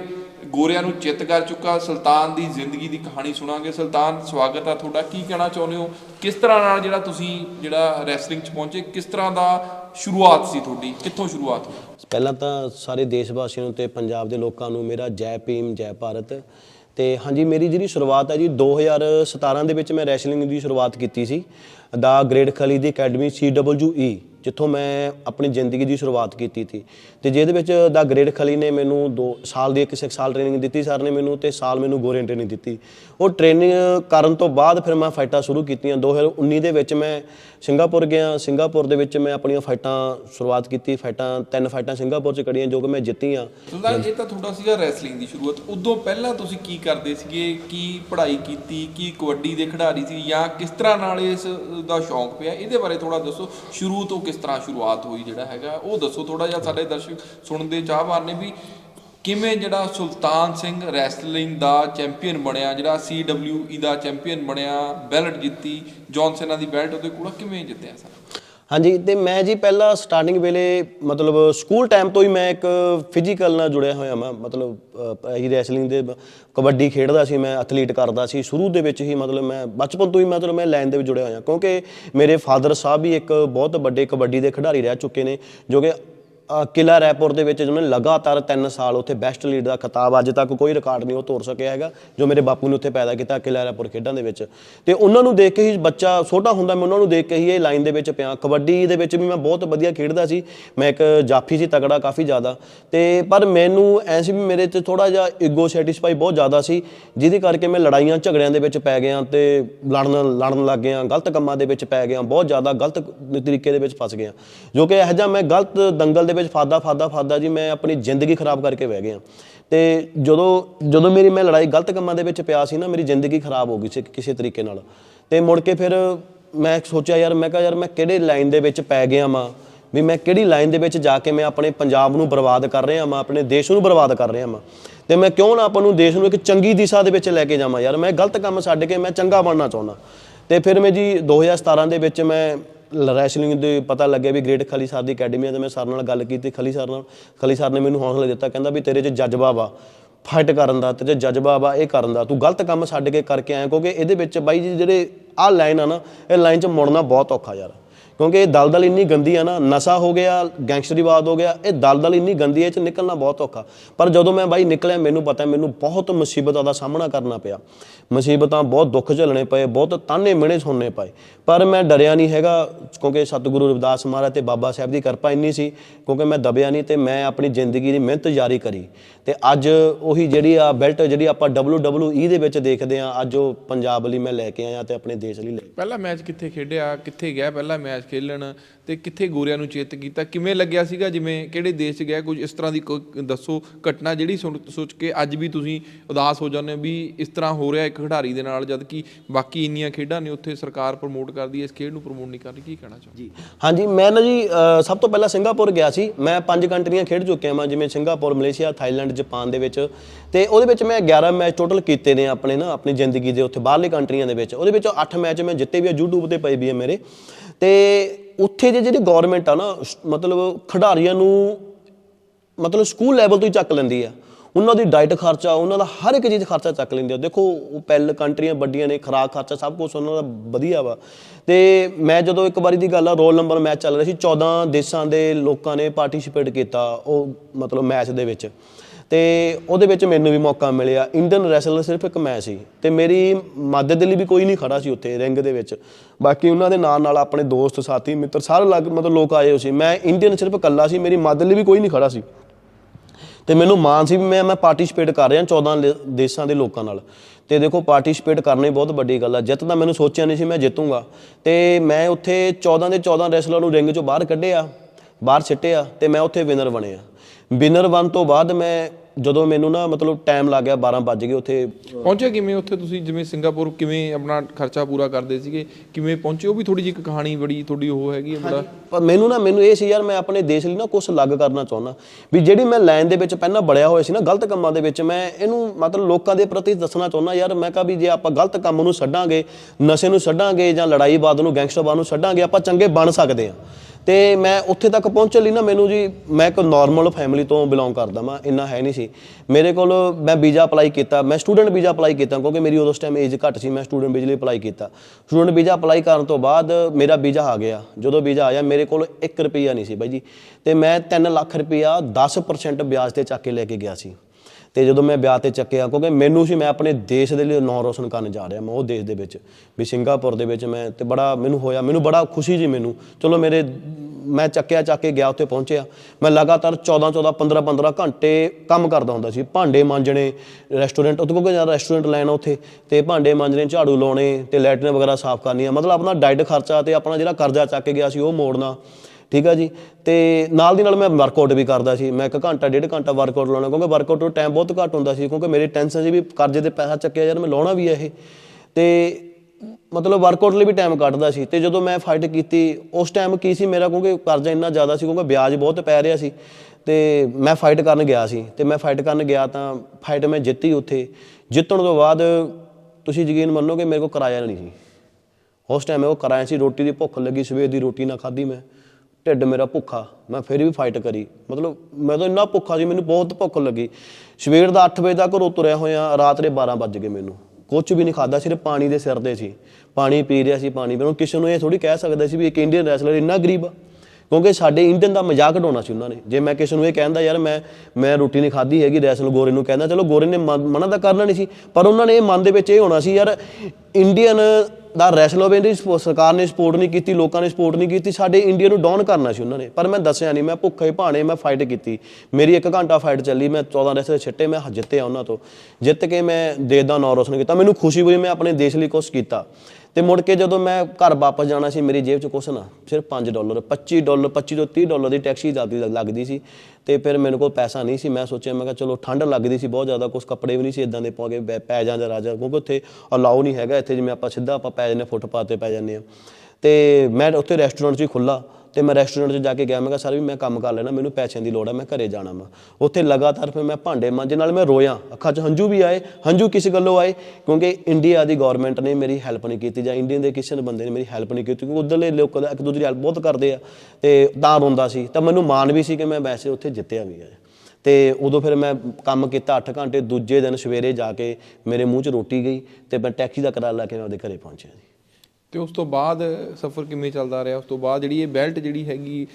ਗੋਰਿਆਂ ਨੂੰ ਚਿੱਤ ਕਰ ਚੁੱਕਾ, ਸੁਲਤਾਨ ਦੀ ਜ਼ਿੰਦਗੀ ਦੀ ਕਹਾਣੀ ਸੁਣਾਂਗੇ। ਸੁਲਤਾਨ, ਸਵਾਗਤ ਆ ਤੁਹਾਡਾ। ਕੀ ਕਹਿਣਾ ਚਾਹੁੰਦੇ ਹੋ? ਕਿਸ ਤਰ੍ਹਾਂ ਨਾਲ ਜਿਹੜਾ ਤੁਸੀਂ ਜਿਹੜਾ ਰੈਸਲਿੰਗ 'ਚ ਪਹੁੰਚੇ, ਕਿਸ ਤਰ੍ਹਾਂ ਦਾ ਸ਼ੁਰੂਆਤ ਸੀ ਤੁਹਾਡੀ? ਕਿੱਥੋਂ ਸ਼ੁਰੂਆਤ ਹੋਈ? ਪਹਿਲਾਂ ਤਾਂ ਸਾਰੇ ਦੇਸ਼ ਵਾਸੀਆਂ ਨੂੰ ਤੇ ਪੰਜਾਬ ਦੇ ਲੋਕਾਂ ਨੂੰ ਮੇਰਾ ਜੈ ਭੀਮ, ਜੈ ਭਾਰਤ। ਤੇ ਹਾਂਜੀ, ਮੇਰੀ ਜਿਹੜੀ ਸ਼ੁਰੂਆਤ ਹੈ ਜੀ 2017 ਦੇ ਵਿੱਚ ਮੈਂ ਰੈਸਲਿੰਗ ਦੀ ਸ਼ੁਰੂਆਤ ਕੀਤੀ ਸੀ। ਦਾ ਗ੍ਰੇਡ ਖਲੀ ਦੀ ਅਕੈਡਮੀ CWE ਜਿੱਥੋਂ ਮੈਂ ਆਪਣੀ ਜ਼ਿੰਦਗੀ ਦੀ ਸ਼ੁਰੂਆਤ ਕੀਤੀ ਸੀ। ਤੇ ਜਿਹਦੇ ਵਿੱਚ ਦਾ ਗ੍ਰੇਡ ਖਲੀ ਨੇ ਮੈਨੂੰ 2 ਸਾਲ ਦੀ ਇੱਕ ਸਿੱਖ ਸਾਲ ਟ੍ਰੇਨਿੰਗ ਦਿੱਤੀ ਸਰ ਨੇ ਮੈਨੂੰ ਤੇ ਸਾਲ ਮੈਨੂੰ ਗੋਰੀਅਨ ਟ੍ਰੇਨਿੰਗ ਦਿੱਤੀ। ਉਹ ਟ੍ਰੇਨਿੰਗ ਕਰਨ ਤੋਂ ਬਾਅਦ ਫਿਰ ਮੈਂ ਫਾਈਟਾਂ ਸ਼ੁਰੂ ਕੀਤੀਆਂ। 2019 ਦੇ ਵਿੱਚ ਮੈਂ ਸਿੰਗਾਪੁਰ ਗਿਆ। ਸਿੰਗਾਪੁਰ ਦੇ ਵਿੱਚ ਮੈਂ ਆਪਣੀਆਂ ਫਾਈਟਾਂ ਸ਼ੁਰੂਆਤ ਕੀਤੀ। ਫਾਈਟਾਂ ਤਿੰਨ ਫਾਈਟਾਂ ਸਿੰਗਾਪੁਰ 'ਚ ਕੜੀਆਂ ਜੋ ਕਿ ਮੈਂ ਜਿੱਤੀਆਂ। ਸਰਦਾਰ ਇਹ ਤਾਂ ਤੁਹਾਡਾ ਸੀਗਾ ਰੈਸਲਿੰਗ ਦੀ ਸ਼ੁਰੂਆਤ। ਉਦੋਂ ਪਹਿਲਾਂ ਤੁਸੀਂ ਕੀ ਕਰਦੇ ਸੀਗੇ? ਕੀ ਪੜ੍ਹਾਈ ਕੀਤੀ? ਕੀ ਕਬੱਡੀ ਦੇ ਖਿਡਾਰੀ ਸੀ? ਜਾਂ ਕਿਸ ਤਰ੍ਹਾਂ ਨਾਲ ਇਸ ਦਾ ਸ਼ੌਂਕ ਪਿਆ? ਇਹਦੇ ਬਾਰੇ ਥੋੜਾ ਦੱਸੋ। ਸ਼ੁਰੂ ਤੋਂ ਕਿਸ ਤਰ੍ਹਾਂ ਸ਼ੁਰੂਆਤ ਹੋਈ ਜਿਹੜਾ ਹੈਗਾ, ਉਹ ਦੱਸੋ ਥੋੜਾ ਜਿਹਾ ਸਾਡੇ ਦਰਸ਼ਕ ਸੁਣਦੇ ਚਾਹਵਾਨ ਨੇ ਵੀ ਕਿਵੇਂ ਜਿਹੜਾ ਸੁਲਤਾਨ ਸਿੰਘ ਰੈਸਲਿੰਗ ਦਾ ਚੈਂਪੀਅਨ ਬਣਿਆ, ਜਿਹੜਾ CWE ਦਾ ਚੈਂਪੀਅਨ ਬਣਿਆ, ਬੈਲਟ ਜਿੱਤੀ ਜੌਨ ਦੀ ਬੈਲਟ ਉਹਦੇ ਕੋਲ ਕਿਵੇਂ ਜਿੱਤਿਆ ਸਰ? ਹਾਂਜੀ ਤੇ ਮੈਂ ਜੀ ਪਹਿਲਾਂ ਸਟਾਰਟਿੰਗ ਵੇਲੇ ਮਤਲਬ ਸਕੂਲ ਟਾਈਮ ਤੋਂ ਹੀ ਮੈਂ ਇੱਕ ਫਿਜ਼ੀਕਲ ਨਾਲ ਜੁੜਿਆ ਹੋਇਆ ਮੈਂ ਮਤਲਬ ਅਹ, ਇਹੀ ਰੈਸਲਿੰਗ ਦੇ ਕਬੱਡੀ ਖੇਡਦਾ ਸੀ ਮੈਂ ਐਥਲੀਟ ਕਰਦਾ ਸੀ। ਸ਼ੁਰੂ ਦੇ ਵਿੱਚ ਹੀ ਮਤਲਬ ਮੈਂ ਬਚਪਨ ਤੋਂ ਹੀ ਮਤਲਬ ਮੈਂ ਲਾਈਨ ਦੇ ਵਿੱਚ ਜੁੜਿਆ ਹੋਇਆ। ਕਿਉਂਕਿ ਮੇਰੇ ਫਾਦਰ ਸਾਹਿਬ ਵੀ ਇੱਕ ਬਹੁਤ ਵੱਡੇ ਕਬੱਡੀ ਦੇ ਖਿਡਾਰੀ ਰਹਿ ਚੁੱਕੇ ਨੇ ਜੋ ਕਿ ਕਿਲਾ ਰੈਪੁਰ ਦੇ ਵਿੱਚ ਜਿਹਨਾਂ ਲਗਾਤਾਰ 3 ਸਾਲ ਉੱਥੇ ਬੈਸਟ ਲੀਡ ਦਾ ਖਿਤਾਬ ਅੱਜ ਤੱਕ ਕੋਈ ਰਿਕਾਰਡ ਨਹੀਂ ਉਹ ਤੋੜ ਸਕਿਆ ਹੈਗਾ, ਜੋ ਮੇਰੇ ਬਾਪੂ ਨੇ ਉੱਥੇ ਪੈਦਾ ਕੀਤਾ ਕਿਲਾ ਰੈਪੁਰ ਖੇਡਾਂ ਦੇ ਵਿੱਚ। ਤੇ ਉਹਨਾਂ ਨੂੰ ਦੇਖ ਕੇ ਹੀ ਬੱਚਾ ਛੋਟਾ ਹੁੰਦਾ, ਮੈਂ ਉਹਨਾਂ ਨੂੰ ਦੇਖ ਕੇ ਹੀ ਇਹ ਲਾਈਨ ਦੇ ਵਿੱਚ ਪਿਆ। ਕਬੱਡੀ ਦੇ ਵਿੱਚ ਵੀ ਮੈਂ ਬਹੁਤ ਵਧੀਆ ਖੇਡਦਾ ਸੀ, ਮੈਂ ਇੱਕ ਜਾਫੀ ਸੀ ਤਗੜਾ ਕਾਫੀ ਜ਼ਿਆਦਾ। ਤੇ ਪਰ ਮੈਨੂੰ ਐ ਸੀ ਵੀ ਮੇਰੇ ਤੇ ਥੋੜਾ ਜਿਹਾ ਈਗੋ ਸੈਟੀਸਫਾਈ ਬਹੁਤ ਜ਼ਿਆਦਾ ਸੀ, ਜਿਹਦੇ ਕਰਕੇ ਮੈਂ ਲੜਾਈਆਂ ਝਗੜਿਆਂ ਦੇ ਵਿੱਚ ਪੈ ਗਿਆ ਤੇ ਲੜਨ ਲੜਨ ਲੱਗ ਗਿਆ, ਗਲਤ ਕੰਮਾਂ ਦੇ ਵਿੱਚ ਪੈ ਗਿਆ, ਬਹੁਤ ਜ਼ਿਆਦਾ ਗਲਤ ਤਰੀਕੇ ਦੇ ਵਿੱਚ ਫਸ ਗਿਆ। ਜੋ ਕਿ ਇਹੋ ਜਿਹਾ ਮੈਂ ਗਲਤ ਦੰਗਲ ਦੇ ਵਿੱਚ ਫਾਦਾ ਫਾਦਾ ਫਾਦਾ ਜੀ, ਮੈਂ ਆਪਣੀ ਜ਼ਿੰਦਗੀ ਖਰਾਬ ਕਰਕੇ ਬਹਿ ਗਿਆ। ਤੇ ਜਦੋਂ ਜਦੋਂ ਮੇਰੀ, ਮੈਂ ਲੜਾਈ ਗਲਤ ਕੰਮਾਂ ਦੇ ਵਿੱਚ ਪਿਆ ਸੀ ਨਾ, ਮੇਰੀ ਜ਼ਿੰਦਗੀ ਖਰਾਬ ਹੋ ਗਈ ਸੀ ਕਿਸੇ ਤਰੀਕੇ ਨਾਲ। ਤੇ ਮੁੜ ਕੇ ਫਿਰ ਮੈਂ ਸੋਚਿਆ, ਯਾਰ, ਮੈਂ ਕਿਹਾ, ਯਾਰ, ਮੈਂ ਕਿਹੜੇ ਲਾਈਨ ਦੇ ਵਿੱਚ ਪੈ ਗਿਆ ਮਾਂ ਵੀ ਮੈਂ ਕਿਹੜੀ ਲਾਈਨ ਦੇ ਵਿੱਚ ਜਾ ਕੇ ਮੈਂ ਆਪਣੇ ਪੰਜਾਬ ਨੂੰ ਬਰਬਾਦ ਕਰ ਰਿਹਾ ਮੈਂ ਆਪਣੇ ਦੇਸ਼ ਨੂੰ ਬਰਬਾਦ ਕਰ ਰਿਹਾ ਮੈਂ ਤੇ ਮੈਂ ਕਿਉਂ ਨਾ ਆਪਾਂ ਨੂੰ ਦੇਸ਼ ਨੂੰ ਇੱਕ ਚੰਗੀ ਦਿਸ਼ਾ ਦੇ ਵਿੱਚ ਲੈ ਕੇ ਜਾਵਾਂ? ਯਾਰ, ਮੈਂ ਗਲਤ ਕੰਮ ਛੱਡ ਕੇ ਮੈਂ ਚੰਗਾ ਬਣਨਾ ਚਾਹੁੰਦਾ। ਤੇ ਫਿਰ ਮੈਂ ਜੀ 2017 ਦੇ ਵਿੱਚ ਮੈਂ ਰੈਸਲਿੰਗ ਦੇ ਪਤਾ ਲੱਗਿਆ ਵੀ ਗ੍ਰੇਟ ਖਲੀ ਸਰ ਦੀ ਅਕੈਡਮੀ ਹੈ ਤੇ ਮੈਂ ਸਰ ਨਾਲ ਗੱਲ ਕੀਤੀ, ਖਲੀ ਸਰ ਨਾਲ, ਖਲੀ ਸਰ ਨੇ ਮੈਨੂੰ ਹੌਸਲਾ ਦਿੱਤਾ, ਕਹਿੰਦਾ ਵੀ ਤੇਰੇ 'ਚ ਜਜ਼ਬਾ ਵਾ ਫਾਈਟ ਕਰਨ ਦਾ, ਤੇਰੇ 'ਚ ਜਜ਼ਬਾ ਵਾ, ਇਹ ਕਰਨ ਦਾ। ਤੂੰ ਗਲਤ ਕੰਮ ਛੱਡ ਕੇ ਕਰਕੇ ਆਇਆ, ਕਿਉਂਕਿ ਇਹਦੇ ਵਿੱਚ ਬਾਈ ਜੀ ਜਿਹੜੇ ਆਹ ਲਾਈਨ ਆ ਨਾ, ਇਹ ਲਾਈਨ 'ਚ ਮੁੜਨਾ ਬਹੁਤ ਔਖਾ ਯਾਰ। ਕਿਉਂਕਿ ਇਹ ਦਲਦਲ ਇੰਨੀ ਗੰਦੀ ਆ ਨਾ, ਨਸ਼ਾ ਹੋ ਗਿਆ, ਗੈਂਗਸਟਰੀਵਾਦ ਹੋ ਗਿਆ, ਇਹ ਦਲਦਲ ਇੰਨੀ ਗੰਦੀ ਹੈ ਇਹ ਚ ਨਿਕਲਣਾ ਬਹੁਤ ਔਖਾ। ਪਰ ਜਦੋਂ ਮੈਂ ਬਾਈ ਨਿਕਲਿਆ, ਮੈਨੂੰ ਪਤਾ, ਮੈਨੂੰ ਬਹੁਤ ਮੁਸੀਬਤਾਂ ਦਾ ਸਾਹਮਣਾ ਕਰਨਾ ਪਿਆ। ਮੁਸੀਬਤਾਂ ਬਹੁਤ ਦੁੱਖ ਝੱਲਣੇ ਪਏ, ਬਹੁਤ ਤਾਨੇ ਮਿਹਣੇ ਸੁਣਨੇ ਪਏ। ਪਰ ਮੈਂ ਡਰਿਆ ਨਹੀਂ ਹੈਗਾ, ਕਿਉਂਕਿ ਸਤਿਗੁਰੂ ਰਵਿਦਾਸ ਮਹਾਰਾਜ ਤੇ ਬਾਬਾ ਸਾਹਿਬ ਦੀ ਕਿਰਪਾ ਇੰਨੀ ਸੀ, ਕਿਉਂਕਿ ਮੈਂ ਦਬਿਆ ਨਹੀਂ ਤੇ ਮੈਂ ਆਪਣੀ ਜ਼ਿੰਦਗੀ ਦੀ ਮਿਹਨਤ ਜਾਰੀ ਕਰੀ। ਤੇ ਅੱਜ ਉਹੀ ਜਿਹੜੀ ਆ ਬੈਲਟ, ਜਿਹੜੀ ਆਪਾਂ WWE ਦੇ ਵਿੱਚ ਦੇਖਦੇ ਆ, ਅੱਜ ਉਹ ਪੰਜਾਬ ਲਈ ਮੈਂ ਲੈ ਕੇ ਆਇਆ ਤੇ ਆਪਣੇ ਦੇਸ਼ ਲਈ ਲੈ ਪਹਿਲਾ ਮੈਚ ਕਿੱਥੇ ਖੇਡਿਆ, ਕਿੱਥੇ ਗਿਆ, ਪਹਿਲਾ ਮੈਚ? ਖੇਲਣ ਤੇ ਕਿੱਥੇ ਗੋਰਿਆਂ ਨੂੰ ਚੇਤ ਕੀਤਾ? ਕਿਵੇਂ ਲੱਗਿਆ ਸੀਗਾ? ਜਿਵੇਂ ਕਿਹੜੇ ਦੇਸ਼ 'ਚ ਗਿਆ? ਕੁਝ ਇਸ ਤਰ੍ਹਾਂ ਦੀ ਕੋਈ ਦੱਸੋ ਘਟਨਾ ਜਿਹੜੀ ਸੁਣ- ਸੋਚ ਕੇ ਅੱਜ ਵੀ ਤੁਸੀਂ ਉਦਾਸ ਹੋ ਜਾਂਦੇ ਹੋ ਵੀ ਇਸ ਤਰ੍ਹਾਂ ਹੋ ਰਿਹਾ ਇੱਕ ਖਿਡਾਰੀ ਦੇ ਨਾਲ, ਜਦ ਕਿ ਬਾਕੀ ਇੰਨੀਆਂ ਖੇਡਾਂ ਨੇ ਉੱਥੇ ਸਰਕਾਰ ਪ੍ਰਮੋਟ ਕਰਦੀ ਹੈ, ਇਸ ਖੇਡ ਨੂੰ ਪ੍ਰਮੋਟ ਨਹੀਂ ਕਰ ਰਹੀ, ਕੀ ਕਹਿਣਾ ਚਾਹੋ ਜੀ। ਹਾਂਜੀ, ਮੈਂ ਨਾ ਜੀ ਸਭ ਤੋਂ ਪਹਿਲਾਂ ਸਿੰਗਾਪੁਰ ਗਿਆ ਸੀ। ਮੈਂ ਪੰਜ ਕੰਟਰੀਆਂ ਖੇਡ ਚੁੱਕਿਆ ਮੈਂ ਜਿਵੇਂ ਸਿੰਗਾਪੁਰ, ਮਲੇਸ਼ੀਆ, ਥਾਈਲੈਂਡ, ਜਾਪਾਨ ਦੇ ਵਿੱਚ। ਤੇ ਉਹਦੇ ਵਿੱਚ ਮੈਂ 11 ਮੈਚ ਟੋਟਲ ਕੀਤੇ ਨੇ ਆਪਣੇ ਨਾ, ਆਪਣੀ ਜ਼ਿੰਦਗੀ ਦੇ ਉੱਥੇ ਬਾਹਰਲੇ ਕੰਟਰੀਆਂ ਦੇ ਵਿੱਚ। ਉਹਦੇ ਵਿੱਚੋਂ 8 ਮੈਚ ਮੈਂ ਜਿੱਤੇ ਵੀ ਆ, YouTube ਤੇ ਪਏ ਵੀ ਆ ਮੇਰੇ। ਤੇ ਉੱਥੇ ਦੀ ਜਿਹੜੀ ਗਵਰਨਮੈਂਟ ਆ ਨਾ ਮਤਲਬ ਖਿਡਾਰੀਆਂ ਨੂੰ, ਮਤਲਬ ਸਕੂਲ ਲੈਵਲ ਤੋਂ ਹੀ ਚੱਕ ਲੈਂਦੀ ਆ। ਉਹਨਾਂ ਦੀ ਡਾਈਟ ਖਰਚਾ, ਉਹਨਾਂ ਦਾ ਹਰ ਇੱਕ ਚੀਜ਼ ਖਰਚਾ ਚੱਕ ਲੈਂਦੀ ਆ। ਦੇਖੋ, ਉਹ ਪਹਿਲ ਕੰਟਰੀਆਂ ਵੱਡੀਆਂ ਨੇ, ਖਰਾਕ ਖਰਚਾ ਸਭ ਕੁਝ ਉਹਨਾਂ ਦਾ ਵਧੀਆ ਵਾ। ਤੇ ਮੈਂ ਜਦੋਂ ਇੱਕ ਵਾਰੀ ਦੀ ਗੱਲ ਆ ਰੋਲ ਨੰਬਰ ਮੈਚ ਚੱਲ ਰਿਹਾ ਸੀ 14 ਦੇਸ਼ਾਂ ਦੇ ਲੋਕਾਂ ਨੇ ਪਾਰਟਿਸਿਪੇਟ ਕੀਤਾ ਉਹ, ਮਤਲਬ ਮੈਚ ਦੇ ਵਿੱਚ। ਤੇ ਉਹਦੇ ਵਿੱਚ ਮੈਨੂੰ ਵੀ ਮੌਕਾ ਮਿਲਿਆ। ਇੰਡੀਅਨ ਰੈਸਲਰ ਸਿਰਫ ਇੱਕ ਮੈਂ ਸੀ ਤੇ ਮੇਰੀ ਮਦਦ ਦੇ ਲਈ ਵੀ ਕੋਈ ਨਹੀਂ ਖੜਾ ਸੀ ਉੱਥੇ ਰਿੰਗ ਦੇ ਵਿੱਚ। ਬਾਕੀ ਉਹਨਾਂ ਦੇ ਨਾਲ ਨਾਲ ਆਪਣੇ ਦੋਸਤ, ਸਾਥੀ, ਮਿੱਤਰ ਸਾਰੇ ਲੱਗ ਮਤਲਬ ਲੋਕ ਆਏ ਹੋਏ ਸੀ। ਮੈਂ ਇੰਡੀਅਨ ਸਿਰਫ ਇਕੱਲਾ ਸੀ, ਮੇਰੀ ਮਦਦ ਲਈ ਵੀ ਕੋਈ ਨਹੀਂ ਖੜਾ ਸੀ। ਤੇ ਮੈਨੂੰ ਮਾਣ ਸੀ ਵੀ ਮੈਂ ਮੈਂ ਪਾਰਟਿਸਿਪੇਟ ਕਰ ਰਿਹਾ 14 ਲੇ- ਦੇਸ਼ਾਂ ਦੇ ਲੋਕਾਂ ਨਾਲ। ਤੇ ਦੇਖੋ ਪਾਰਟਿਸਿਪੇਟ ਕਰਨਾ ਹੀ ਬਹੁਤ ਵੱਡੀ ਗੱਲ ਆ। ਜਿੱਤ ਤਾਂ ਮੈਨੂੰ ਸੋਚਿਆ ਨਹੀਂ ਸੀ ਮੈਂ ਜਿੱਤੂੰਗਾ। ਤੇ ਮੈਂ ਉੱਥੇ 14 ਦੇ 14 ਰੈਸਲਰ ਨੂੰ ਰਿੰਗ ਚੋਂ ਬਾਹਰ ਕੱਢਿਆ, ਬਾਹਰ ਸਿੱਟਿਆ ਤੇ ਮੈਂ ਉੱਥੇ ਵਿਨਰ ਬਣਿਆ। ਵਿਨਰ ਬਣ ਤੋਂ ਬਾਅਦ ਮੈਂ ਜਦੋਂ ਮੈਨੂੰ ਨਾ ਮਤਲਬ ਟਾਈਮ ਲੱਗ ਗਿਆ 12 ਵੱਜ ਗਏ ਉੱਥੇ। ਪਹੁੰਚੇ ਕਿਵੇਂ ਉੱਥੇ ਤੁਸੀਂ? ਜਿਵੇਂ ਸਿੰਗਾਪੁਰ ਕਿਵੇਂ ਆਪਣਾ ਖਰਚਾ ਪੂਰਾ ਕਰਦੇ ਸੀਗੇ? ਕਿਵੇਂ ਪਹੁੰਚੇ? ਉਹ ਵੀ ਥੋੜੀ ਜਿਹੀ ਇੱਕ ਕਹਾਣੀ ਬੜੀ ਤੁਹਾਡੀ ਉਹ ਹੈਗੀ ਹੈ ਬੜਾ ਪਰ ਮੈਨੂੰ ਨਾ ਮੈਨੂੰ ਇਹ ਸੀ ਯਾਰ ਮੈਂ ਆਪਣੇ ਦੇਸ਼ ਲਈ ਨਾ ਕੁਝ ਅਲੱਗ ਕਰਨਾ ਚਾਹੁੰਦਾ। ਵੀ ਜਿਹੜੀ ਮੈਂ ਲਾਈਨ ਦੇ ਵਿੱਚ ਪਹਿਲਾਂ ਬੜਿਆ ਹੋਇਆ ਸੀ ਨਾ ਗਲਤ ਕੰਮਾਂ ਦੇ ਵਿੱਚ ਮੈਂ ਇਹਨੂੰ ਮਤਲਬ ਲੋਕਾਂ ਦੇ ਪ੍ਰਤੀ ਦੱਸਣਾ ਚਾਹੁੰਦਾ ਯਾਰ ਮੈਂ ਕਹਾਂ ਵੀ ਜੇ ਆਪਾਂ ਗਲਤ ਕੰਮ ਨੂੰ ਛੱਡਾਂਗੇ ਨਸ਼ੇ ਨੂੰ ਛੱਡਾਂਗੇ ਜਾਂ ਲੜਾਈਵਾਦ ਨੂੰ ਗੈਂਗਸਟਰਵਾਦ ਨੂੰ ਛੱਡਾਂਗੇ ਆਪਾਂ ਚੰਗੇ ਬਣ ਸਕਦੇ ਹਾਂ। ਤੇ ਮੈਂ ਉੱਥੇ ਤੱਕ ਪਹੁੰਚਣ ਲਈ ਨਾ ਮੈਨੂੰ ਜੀ, ਮੈਂ ਇੱਕ ਨਾਰਮਲ ਫੈਮਿਲੀ ਤੋਂ ਬਿਲੋਂਗ ਕਰਦਾ ਮੈਂ ਇੰਨਾ ਹੈ ਨਹੀਂ ਸੀ। ਮੇਰੇ ਕੋਲ ਮੈਂ ਵੀਜ਼ਾ ਅਪਲਾਈ ਕੀਤਾ, ਮੈਂ ਸਟੂਡੈਂਟ ਵੀਜ਼ਾ ਅਪਲਾਈ ਕੀਤਾ, ਕਿਉਂਕਿ ਮੇਰੀ ਉਦੋਂ ਟਾਈਮ ਏਜ ਘੱਟ ਸੀ, ਮੈਂ ਸਟੂਡੈਂਟ ਵੀਜ਼ੇ ਲਈ ਅਪਲਾਈ ਕੀਤਾ। ਸਟੂਡੈਂਟ ਵੀਜ਼ਾ ਅਪਲਾਈ ਕਰਨ ਤੋਂ ਬਾਅਦ ਮੇਰਾ ਵੀਜ਼ਾ ਆ ਗਿਆ। ਜਦੋਂ ਵੀਜ਼ਾ ਆਇਆ, ਮੇਰੇ ਕੋਲ 1 ਰੁਪਿਆ ਨਹੀਂ ਸੀ ਬਾਈ ਜੀ। ਤੇ ਮੈਂ 3 ਲੱਖ ਰੁਪਿਆ 10% ਵਿਆਜ ਤੇ ਚੱਕ ਕੇ ਲੈ ਕੇ ਗਿਆ ਸੀ। ਤੇ ਜਦੋਂ ਮੈਂ ਵਿਆਹ ਤੇ ਚੱਕਿਆ, ਕਿਉਂਕਿ ਮੈਨੂੰ ਸੀ, ਮੈਂ ਆਪਣੇ ਦੇਸ਼ ਦੇ ਲਈ ਨਾਂ ਰੋਸ਼ਨ ਕਰਨ ਜਾ ਰਿਹਾ ਮੈਂ ਉਹ ਦੇਸ਼ ਦੇ ਵਿੱਚ। ਵੀ ਸਿੰਗਾਪੁਰ ਦੇ ਵਿੱਚ ਮੈਂ ਤੇ ਬੜਾ ਮੈਨੂੰ ਹੋਇਆ, ਮੈਨੂੰ ਬੜਾ ਖੁਸ਼ੀ ਜੀ ਮੈਨੂੰ। ਚਲੋ ਮੇਰੇ, ਮੈਂ ਚੱਕਿਆ, ਚੱਕ ਕੇ ਗਿਆ, ਉੱਥੇ ਪਹੁੰਚਿਆ। ਮੈਂ ਲਗਾਤਾਰ 14 14 15 15 ਘੰਟੇ ਕੰਮ ਕਰਦਾ ਹੁੰਦਾ ਸੀ। ਭਾਂਡੇ ਮਾਂਜਣੇ ਰੈਸਟੋਰੈਂਟ ਉੱਥੇ ਕਿਉਂਕਿ ਜ਼ਿਆਦਾ ਰੈਸਟੋਰੈਂਟ ਲੈਣਾ ਉੱਥੇ। ਤੇ ਭਾਂਡੇ ਮਾਂਜਣੇ, ਝਾੜੂ ਲਾਉਣੇ ਤੇ ਲੈਟਰਨ ਵਗੈਰਾ ਸਾਫ਼ ਕਰਨੀਆਂ। ਮਤਲਬ ਆਪਣਾ ਡਾਈਟ ਖਰਚਾ ਤੇ ਆਪਣਾ ਜਿਹੜਾ ਕਰਜ਼ਾ ਚੱਕ ਕੇ ਗਿਆ ਸੀ, ਉਹ ਮੋੜਨਾ। ਠੀਕ ਆ ਜੀ? ਤੇ ਨਾਲ ਦੀ ਨਾਲ ਮੈਂ ਵਰਕਆਊਟ ਵੀ ਕਰਦਾ ਸੀ। ਮੈਂ ਇੱਕ ਘੰਟਾ, ਡੇਢ ਘੰਟਾ ਵਰਕਆਊਟ ਲਾਉਣਾ, ਕਿਉਂਕਿ ਵਰਕਆਊਟ ਨੂੰ ਟਾਈਮ ਬਹੁਤ ਘੱਟ ਹੁੰਦਾ ਸੀ, ਕਿਉਂਕਿ ਮੇਰੇ ਟੈਨਸ਼ਨ ਸੀ ਵੀ ਕਰਜ਼ੇ ਤੇ ਪੈਸਾ ਚੱਕਿਆ ਯਾਰ, ਮੈਂ ਲਾਉਣਾ ਵੀ ਹੈ ਇਹ। ਤੇ ਮਤਲਬ ਵਰਕਆਊਟ ਲਈ ਵੀ ਟਾਈਮ ਕੱਢਦਾ ਸੀ। ਤੇ ਜਦੋਂ ਮੈਂ ਫਾਈਟ ਕੀਤੀ, ਉਸ ਟਾਈਮ ਕੀ ਸੀ ਮੇਰਾ, ਕਿਉਂਕਿ ਕਰਜ਼ਾ ਇੰਨਾ ਜ਼ਿਆਦਾ ਸੀ, ਕਿਉਂਕਿ ਵਿਆਜ ਬਹੁਤ ਪੈ ਰਿਹਾ ਸੀ। ਤੇ ਮੈਂ ਫਾਈਟ ਕਰਨ ਗਿਆ ਸੀ। ਤੇ ਮੈਂ ਫਾਈਟ ਕਰਨ ਗਿਆ ਤਾਂ ਫਾਈਟ ਮੈਂ ਜਿੱਤੀ ਉੱਥੇ। ਜਿੱਤਣ ਤੋਂ ਬਾਅਦ ਤੁਸੀਂ ਯਕੀਨ ਮੰਨੋਗੇ, ਮੇਰੇ ਕੋਲ ਕਿਰਾਇਆ ਨਹੀਂ ਸੀ। ਉਸ ਟਾਈਮ ਉਹ ਕਰਾਇਆ ਸੀ, ਰੋਟੀ ਦੀ ਭੁੱਖ ਲੱਗੀ, ਸਵੇਰ ਦੀ ਰੋਟੀ ਨਾ ਖਾਧੀ ਮੈਂ। ਢਿੱਡ ਮੇਰਾ ਭੁੱਖਾ, ਮੈਂ ਫਿਰ ਵੀ ਫਾਈਟ ਕਰੀ। ਮਤਲਬ ਮੈਂ ਤਾਂ ਇੰਨਾ ਭੁੱਖਾ ਸੀ, ਮੈਨੂੰ ਬਹੁਤ ਭੁੱਖ ਲੱਗੀ। ਸਵੇਰ ਦਾ 8 ਵਜੇ ਤੱਕ ਘਰੋਂ ਤੁਰਿਆ ਹੋਇਆ, ਰਾਤ ਦੇ 12 ਵੱਜ ਗਏ ਮੈਨੂੰ। ਕੁਝ ਵੀ ਨਹੀਂ ਖਾਦਾ ਸਿਰਫ ਪਾਣੀ ਦੇ ਸਿਰ ਦੇ ਸੀ। ਪਾਣੀ ਪੀ ਰਿਹਾ ਸੀ, ਪਾਣੀ ਪੀ ਕਿਸੇ ਨੂੰ ਇਹ ਥੋੜੀ ਕਹਿ ਸਕਦਾ ਸੀ ਵੀ ਇੱਕ ਇੰਡੀਅਨ ਰੈਸਲਰ ਇੰਨਾ ਗਰੀਬ ਆ, ਕਿਉਂਕਿ ਸਾਡੇ ਇੰਡੀਅਨ ਦਾ ਮਜ਼ਾਕ ਉਡਾਉਣਾ ਸੀ ਉਹਨਾਂ ਨੇ। ਜੇ ਮੈਂ ਕਿਸੇ ਨੂੰ ਇਹ ਕਹਿੰਦਾ, ਯਾਰ ਮੈਂ ਮੈਂ ਰੋਟੀ ਨਹੀਂ ਖਾਧੀ ਹੈਗੀ ਰੈਸਲ ਗੋਰੇ ਨੂੰ ਕਹਿੰਦਾ, ਚਲੋ ਗੋਰੇ ਨੇ ਮਨ- ਮਨਾ ਤਾਂ ਕਰਨਾ ਨਹੀਂ ਸੀ ਪਰ ਉਹਨਾਂ ਨੇ ਇਹ ਮਨ ਦੇ ਵਿੱਚ ਇਹ ਹੋਣਾ ਸੀ, ਯਾਰ ਇੰਡੀਅਨ ਦਾ ਰੈਸਲੋ ਹੋਵੇ ਇਹਦੀ ਸਰਕਾਰ ਨੇ ਸਪੋਰਟ ਨਹੀਂ ਕੀਤੀ, ਲੋਕਾਂ ਨੇ ਸਪੋਰਟ ਨਹੀਂ ਕੀਤੀ, ਸਾਡੇ ਇੰਡੀਆ ਨੂੰ ਡਾਊਨ ਕਰਨਾ ਸੀ ਉਹਨਾਂ ਨੇ। ਪਰ ਮੈਂ ਦੱਸਿਆ ਨਹੀਂ, ਮੈਂ ਭੁੱਖੇ ਭਾਣੇ ਮੈਂ ਫਾਈਟ ਕੀਤੀ। ਮੇਰੀ 1 ਘੰਟਾ ਫਾਈਟ ਚੱਲੀ, ਮੈਂ 14 ਰੈਸਲ ਛੱਟੇ ਮੈਂ ਜਿੱਤਿਆ ਉਹਨਾਂ ਤੋਂ। ਜਿੱਤ ਕੇ ਮੈਂ ਦੇਸ਼ ਦਾ ਨਾਂ ਰੋਸ਼ਨ ਕੀਤਾ। ਮੈਨੂੰ ਖੁਸ਼ੀ ਹੋਈ, ਮੈਂ ਆਪਣੇ ਦੇਸ਼ ਲਈ ਕੁਝ ਕੀਤਾ। ਤੇ ਮੁੜ ਕੇ ਜਦੋਂ ਮੈਂ ਘਰ ਵਾਪਸ ਜਾਣਾ ਸੀ, ਮੇਰੀ ਜੇਬ 'ਚ ਕੁਛ ਨਾ, ਸਿਰਫ 5 ਡਾਲਰ 25 ਡਾਲਰ 25 ਤੋਂ 30 ਡਾਲਰ ਦੀ ਟੈਕਸੀ ਜਾਂਦੀ ਲੱਗਦੀ ਸੀ। ਤੇ ਫਿਰ ਮੈਨੂੰ ਕੋਲ ਪੈਸਾ ਨਹੀਂ ਸੀ, ਮੈਂ ਸੋਚਿਆ, ਮੈਂ ਕਿਹਾ ਚਲੋ ਠੰਡ ਲੱਗਦੀ ਸੀ, ਬਹੁਤ ਜ਼ਿਆਦਾ ਕੁਝ ਕੱਪੜੇ ਵੀ ਨਹੀਂ ਸੀ ਇਦਾਂ ਦੇ ਪਾ ਕੇ ਬੈ- ਪੈ ਜਾਂਦਾ ਰਾਜਾ, ਕਿਉਂਕਿ ਉੱਥੇ ਅਲਾਉ ਨਹੀਂ ਹੈਗਾ, ਇੱਥੇ ਜਿਵੇਂ ਆਪਾਂ ਸਿੱਧਾ ਆਪਾਂ ਪੈ ਜਾਂਦੇ ਫੁੱਟਪਾਥ ਤੇ ਪੈ ਜਾਂਦੇ ਆ ਤੇ ਮੈਂ ਉੱਥੇ ਰੈਸਟੋਰੈਂਟ 'ਚ ਹੀ ਖੁੱਲਾ ਤੇ ਮੈਂ ਰੈਸਟੋਰੈਂਟ 'ਚ ਜਾ ਕੇ ਗਿਆ, ਮੈਂ ਕਿਹਾ, ਸਰ ਵੀ ਮੈਂ ਕੰਮ ਕਰ ਲੈਣਾ, ਮੈਨੂੰ ਪੈਸਿਆਂ ਦੀ ਲੋੜ ਹੈ ਮੈਂ ਘਰੇ ਜਾਣਾ ਵਾ। ਉੱਥੇ ਲਗਾਤਾਰ ਫਿਰ ਮੈਂ ਭਾਂਡੇ ਮਾਂਜੇ, ਨਾਲ ਮੈਂ ਰੋਇਆ, ਅੱਖਾਂ 'ਚ ਹੰਝੂ ਵੀ ਆਏ, ਹੰਝੂ ਕਿਸ ਗੱਲੋਂ ਆਏ? ਕਿਉਂਕਿ ਇੰਡੀਆ ਦੀ ਗਵਰਨਮੈਂਟ ਨੇ ਮੇਰੀ ਹੈਲਪ ਨਹੀਂ ਕੀਤੀ ਜਾਂ ਇੰਡੀਅਨ ਦੇ ਕਿਸੇ ਬੰਦੇ ਨੇ ਮੇਰੀ ਹੈਲਪ ਨਹੀਂ ਕੀਤੀ, ਕਿਉਂਕਿ ਉਧਰਲੇ ਲੋਕ ਦਾ ਇੱਕ ਦੂਜੇ ਦੀ ਹੈਲਪ ਬਹੁਤ ਕਰਦੇ ਆ ਤੇ ਤਾਂ ਰੋਂਦਾ ਸੀ। ਤਾਂ ਮੈਨੂੰ ਮਾਣ ਵੀ ਸੀ ਕਿ ਮੈਂ ਵੈਸੇ ਉੱਥੇ ਜਿੱਤਿਆ ਵੀ ਹੈ ਤੇ ਉਦੋਂ ਫਿਰ ਮੈਂ ਕੰਮ ਕੀਤਾ 8 ਘੰਟੇ, ਦੂਜੇ ਦਿਨ ਸਵੇਰੇ ਜਾ ਕੇ ਮੇਰੇ ਮੂੰਹ 'ਚ ਰੋਟੀ ਗਈ ਤੇ ਮੈਂ ਟੈਕਸੀ ਦਾ ਕਿਰਾਇਆ ਲੈ ਕੇ ਮੈਂ ਉਹਦੇ ਘਰੇ ਪਹੁੰਚਿਆ ਜੀ। ਤੇ ਉਸ ਤੋਂ ਬਾਅਦ ਸਫ਼ਰ ਕਿਵੇਂ ਚੱਲਦਾ ਰਿਹਾ? ਉਸ ਤੋਂ ਬਾਅਦ ਜਿਹੜੀ ਇਹ ਬੈਲਟ ਜਿਹੜੀ ਹੈਗੀ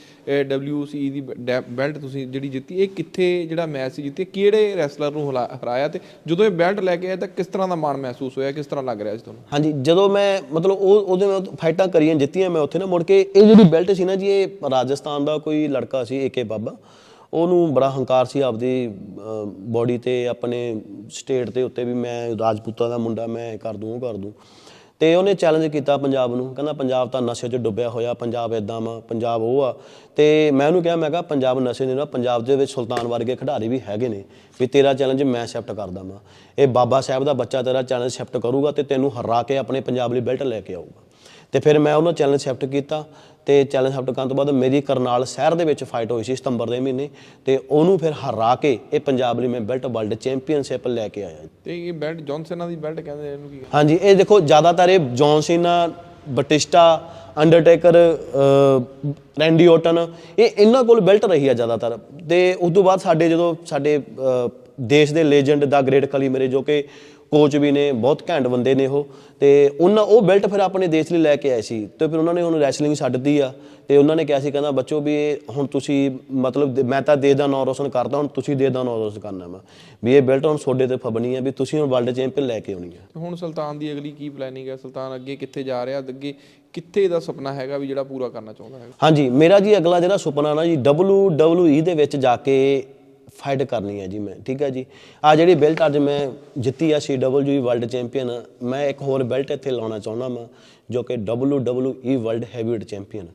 WC ਦੀ ਬੈਲਟ ਤੁਸੀਂ ਜਿਹੜੀ ਜਿੱਤੀ, ਇਹ ਕਿੱਥੇ ਜਿਹੜਾ ਮੈਚ ਸੀ ਜਿੱਤੀ, ਕਿਹੜੇ ਰੈਸਲਰ ਨੂੰ ਹਲਾ- ਹਰਾਇਆ ਤੇ ਜਦੋਂ ਇਹ ਬੈਲਟ ਲੈ ਕੇ ਆਇਆ ਤਾਂ ਕਿਸ ਤਰ੍ਹਾਂ ਦਾ ਮਾਣ ਮਹਿਸੂਸ ਹੋਇਆ? ਕਿਸ ਤਰ੍ਹਾਂ ਲੱਗ ਰਿਹਾ ਸੀ ਤੁਹਾਨੂੰ? ਹਾਂਜੀ, ਜਦੋਂ ਮੈਂ, ਮਤਲਬ ਉਹ, ਉਹਦੇ ਮੈਂ ਫਾਈਟਾਂ ਕਰੀਆਂ, ਜਿੱਤੀਆਂ ਮੈਂ ਉੱਥੇ ਨਾ, ਮੁੜ ਕੇ ਇਹ ਜਿਹੜੀ ਬੈਲਟ ਸੀ ਨਾ ਜੀ, ਇਹ ਰਾਜਸਥਾਨ ਦਾ ਕੋਈ ਲੜਕਾ ਸੀ ਏਕੇ ਬਾਬਾ। ਉਹਨੂੰ ਬੜਾ ਹੰਕਾਰ ਸੀ ਆਪਦੀ ਬੋਡੀ ਤੇ, ਆਪਣੇ ਸਟੇਟ ਦੇ ਉੱਤੇ ਵੀ ਮੈਂ ਰਾਜਪੂਤਾਂ ਦਾ ਮੁੰਡਾ, ਮੈਂ ਕਰ ਦੂੰ, ਉਹ ਕਰ ਦੂੰ। ਤੇ ਉਹਨੇ ਚੈਲੰਜ ਕੀਤਾ ਪੰਜਾਬ ਨੂੰ। ਕਹਿੰਦਾ ਪੰਜਾਬ ਤਾਂ ਨਸ਼ੇ 'ਚ ਡੁੱਬਿਆ ਹੋਇਆ, ਪੰਜਾਬ ਇਦਾਂ ਵਾ, ਪੰਜਾਬ ਉਹ ਆ। ਤੇ ਮੈਂ ਉਹਨੂੰ ਕਿਹਾ, ਮੈਂ ਕਿਹਾ ਪੰਜਾਬ ਨਸ਼ੇ ਨਹੀਂ ਨਾ, ਪੰਜਾਬ ਦੇ ਵਿੱਚ ਸੁਲਤਾਨ ਵਰਗੇ ਖਿਡਾਰੀ ਵੀ ਹੈਗੇ ਨੇ ਵੀ ਤੇਰਾ ਚੈਲੰਜ ਮੈਂ ਐਕਸੈਪਟ ਕਰਦਾ ਵਾਂ। ਇਹ ਬਾਬਾ ਸਾਹਿਬ ਦਾ ਬੱਚਾ ਤੇਰਾ ਚੈਲੰਜ ਐਕਸੈਪਟ ਕਰੂਗਾ ਤੇ ਤੈਨੂੰ ਹਰਾ ਕੇ ਆਪਣੇ ਪੰਜਾਬ ਲਈ ਬੈਲਟ ਲੈ ਕੇ ਆਊਗਾ। ਤੇ ਫਿਰ ਮੈਂ ਉਹਨਾਂ ਚੈਲੰਜ ਐਕਸੈਪਟ ਕੀਤਾ ਤੇ ਚੈਲੰਜ ਐਕਸੈਪਟ ਕਰਨ ਤੋਂ ਬਾਅਦ ਮੇਰੀ ਕਰਨਾਲ ਸ਼ਹਿਰ ਦੇ ਵਿੱਚ ਫਾਈਟ ਹੋਈ ਸੀ ਸਤੰਬਰ ਦੇ ਮਹੀਨੇ ਤੇ ਉਹਨੂੰ ਫਿਰ ਹਰਾ ਕੇ ਇਹ ਪੰਜਾਬ ਲਈ ਮੈਂ ਬੈਲਟ ਵਰਲਡ ਚੈਂਪੀਅਨਸ਼ਿਪ ਲੈ ਕੇ ਆਇਆ। ਤੇ ਇਹ ਬੈਲਟ ਜੌਨਸਨ ਦੀ ਬੈਲਟ ਕਹਿੰਦੇ ਇਹਨੂੰ ਕੀ ਹਾਂਜੀ ਇਹ ਦੇਖੋ ਜ਼ਿਆਦਾਤਰ ਇਹ ਜੌਨ ਸੀਨਾ ਬਟਿਸਟਾ ਅੰਡਰਟੇਕਰ ਰੈਂਡੀ ਓਟਨ ਇਹ ਇਹਨਾਂ ਕੋਲ ਬੈਲਟ ਰਹੀ ਆ ਜ਼ਿਆਦਾਤਰ। ਤੇ ਉਸ ਤੋਂ ਬਾਅਦ ਸਾਡੇ ਜਦੋਂ ਸਾਡੇ ਦੇਸ਼ ਦੇ ਲੈਜੈਂਡ ਦਾ ਗ੍ਰੇਟ ਕਲੀ ਮੇਰੇ ਜੋ ਕਿ ਕੋਚ ਵੀ ਨੇ ਬਹੁਤ ਘੈਂਟ ਬੰਦੇ ਨੇ ਉਹ। ਤੇ ਉਹਨਾਂ ਉਹ ਬੈਲਟ ਫਿਰ ਆਪਣੇ ਦੇਸ਼ ਲਈ ਲੈ ਕੇ ਆਏ ਸੀ। ਤੇ ਫਿਰ ਉਹਨਾਂ ਨੇ ਹੁਣ ਰੈਸਲਿੰਗ ਛੱਡਦੀ ਆ। ਤੇ ਉਹਨਾਂ ਨੇ ਕਿਹਾ ਸੀ ਕਹਿੰਦਾ ਬੱਚੋ ਵੀ ਹੁਣ ਤੁਸੀਂ ਮਤਲਬ ਦੇ- ਮੈਂ ਤਾਂ ਦੇਸ਼ ਦਾ ਨਾਂ ਰੋਸ਼ਨ ਕਰਦਾ ਹੁਣ ਤੁਸੀਂ ਦੇਸ਼ ਦਾ ਨਾਂ ਰੋਸ਼ਨ ਕਰਨਾ ਵਾ। ਵੀ ਇਹ ਬੈਲਟ ਹੁਣ ਤੁਹਾਡੇ ਤੇ ਫਬਣੀ ਆ ਵੀ ਤੁਸੀਂ ਹੁਣ ਵਰਲਡ ਚੈਂਪੀਅਨ ਲੈ ਕੇ ਆਉਣੀ ਆ। ਹੁਣ ਸੁਲਤਾਨ ਦੀ ਅਗਲੀ ਕੀ ਪਲੈਨਿੰਗ ਹੈ ਸੁਲਤਾਨ ਅੱਗੇ ਕਿੱਥੇ ਜਾ ਰਿਹਾ? ਅੱਗੇ ਕਿੱਥੇ ਦਾ ਸੁਪਨਾ ਹੈਗਾ ਵੀ ਜਿਹੜਾ ਪੂਰਾ ਕਰਨਾ ਚਾਹੁੰਦਾ ਹੈਗਾ? ਹਾਂਜੀ ਮੇਰਾ ਜੀ ਅਗਲਾ ਜਿਹੜਾ ਸੁਪਨਾ ਨਾ ਜੀ WWE ਦੇ ਵਿੱਚ ਜਾ ਕੇ ਫਾਈਟ ਕਰਨੀ ਹੈ ਜੀ ਮੈਂ, ਠੀਕ ਹੈ ਜੀ? ਆ ਜਿਹੜੀ ਬੈਲਟ ਅੱਜ ਮੈਂ ਜਿੱਤੀ ਆ WWE ਵਰਲਡ ਚੈਂਪੀਅਨ ਮੈਂ ਇੱਕ ਹੋਰ ਬੈਲਟ ਇੱਥੇ ਲਾਉਣਾ ਚਾਹੁੰਦਾ ਮੈਂ ਜੋ ਕਿ WWE ਵਰਲਡ ਹੈਵੀਵੇਟ ਚੈਂਪੀਅਨ